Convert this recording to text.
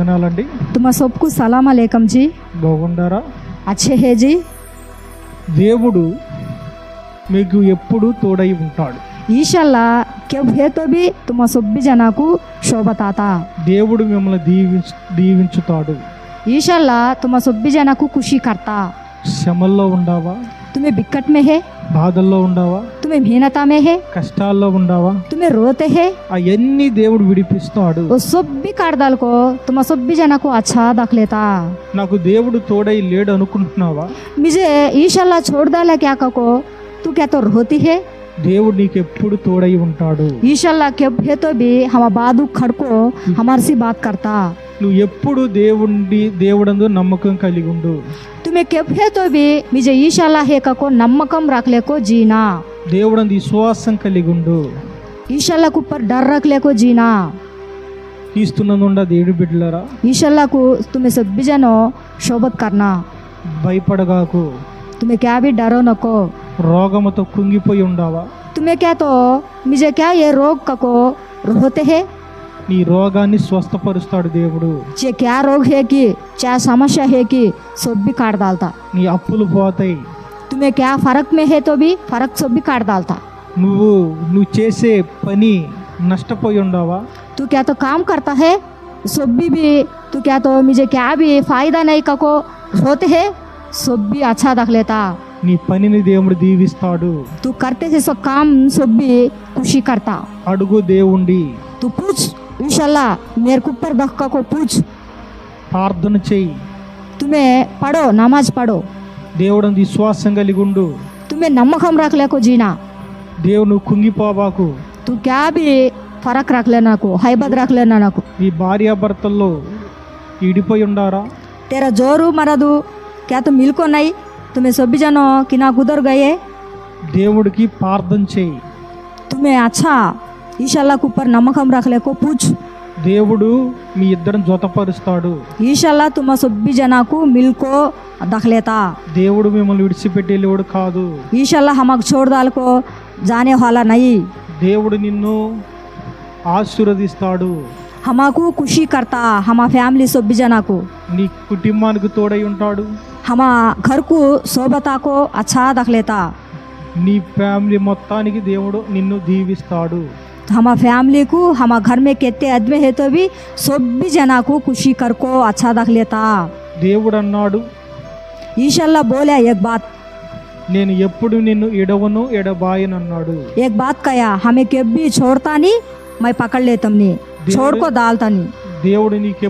వందనాలండి. తుమ సొప్కు సలాం అలేకం జీ. బాగుండారా? అచ్చే దేవుడు మీకు ఎప్పుడు తోడై ఉంటాడు. ఈశల్లా కెవ్ తుమ సొబ్బి జనాకు శోభతాత దేవుడు మిమ్మల్ని దీవించు దీవించుతాడు. ఈశల్లా తుమ సొబ్బి జనకు ఖుషి కర్త. శ్రమల్లో ఉండావా? तुम्हें बिकट में है బాధల్లో ఉండావా तुम्हें मेहनता में है కష్టాల్లో ఉండావా तुम्हें रोते हैं అవన్నీ దేవుడు విడిపిస్తాడు वो सब भी काट डाल को तुम सभी जना को अच्छा देख लेता నాకు దేవుడు తోడై లేడు అనుకుంటున్నావా मुझे ईशाला छोड़ डाला क्या को तू क्या तो रोती है దేవుడు నీకు ఎప్పుడు తోడై ఉంటాడు ईशाला के है तो भी हम बादू खड़को हमारे से बात करता నువ్వు ఎప్పుడు దేవుడి దేవుడందు నమ్మకం కలిగి ఉండు तुम्हें केफे तो भी मुझे ईशाला हे को नमकम रख ले को जीना దేవుడందు విశ్వాసం కలిగి ఉండు ईशाला को ऊपर डर रख ले को जीना తీస్తున్నందుండా దేవుడి బిడ్డలారా ईशाला को तुम्हें सब बिजनो शोभत करना భయపడగాకు तुम्हें क्या भी डरो नको రోగముతో కుంగిపోయి ఉండావా तुम्हें क्या तो मुझे क्या ये रोग का को रोते है నీ రోగాన్ని స్వస్థపరుస్తాడు దేవుడు. క్యా హేకి క్యా సమస్య హేకి సొబ్బి కాడదాల్తా నీ అప్పులు పోతాయి. తుమే క్యా ఫరక్ మే హే తోబి ఫరక్ సొబ్బి కాడదాల్తా నువ్వు నువ్వు చేసే పని నష్టపోయి ఉండవా? తు క్యా తో కామ్ కర్తా హే సొబ్బి బి తు క్యా తో మిజే క్యా బి ఫాయిదా నై కకో హోతే హే సొబ్బి అచ్చా దఖలేతా నీ పనిని దేవుడు దీవిస్తాడు. తు కర్తే సే సో కామ్ సొబ్బి ఖుషి కర్తా. అడుగు దేవుండి. తు పూచ్ इंशाल्लाह मेरे को ऊपर रख को पूछ ప్రార్థన చెయ్యి तुम्हें पढ़ो नमाज पढ़ो దేవుడు విశ్వాసం కలిగి ఉండు तुम्हें नमकम रख ले को जीना దేవుడు నువ్వు కుంగిపోబాకు तू क्या भी फर्क रख लेना को हैबत रख लेना ना को నీ భార్యాభర్తల్లో ఇడిపోయి ఉండారా तेरा जोरू मरदू क्या तो मिलको नहीं तुम्हें सभी जनो किना गुदर गए దేవుడికి ప్రార్థన చేయి तुम्हें अच्छा ఈషల్లాకు ఉప్పర్ నమ్మకం రాకలేకో పూచ్. దేవుడు మీ ఇద్దరం జతపరుస్తాడు. ఈషల్లా తుమ సొబ్బి జనాకు మిల్కో దఖలేతా. దేవుడు మిమ్మల్ని విడిచిపెట్టి వెళ్ళేవాడు కాదు. ఈషల్లా హమాకు చోడదాలకో జానే హాలా నయి. దేవుడు నిన్ను ఆశీర్వదిస్తాడు. హమాకు ఖుషి కర్తా హమా ఫ్యామిలీ సొబ్బి జనాకు. నీ కుటుంబానికి తోడై ఉంటాడు. హమా కరుకు శోభతాకో అచ్చా దఖలేతా. నీ ఫ్యామిలీ మొత్తానికి దేవుడు నిన్ను దీవిస్తాడు. हमा फैमिली को हमा घर में कितने आदमी है तो भी सभी जना को खुशी कर को अच्छा दख लेता దేవుడు అన్నాడు ईशाला बोले एक बात నేను ఎప్పుడు నిన్ను ఎడవను ఎడబాయను అన్నాడు एक बात कया हमें कभी छोड़ता नहीं मैं पकड़ ले तुमने छोड़ को डालता नहीं దేవుడు నీకు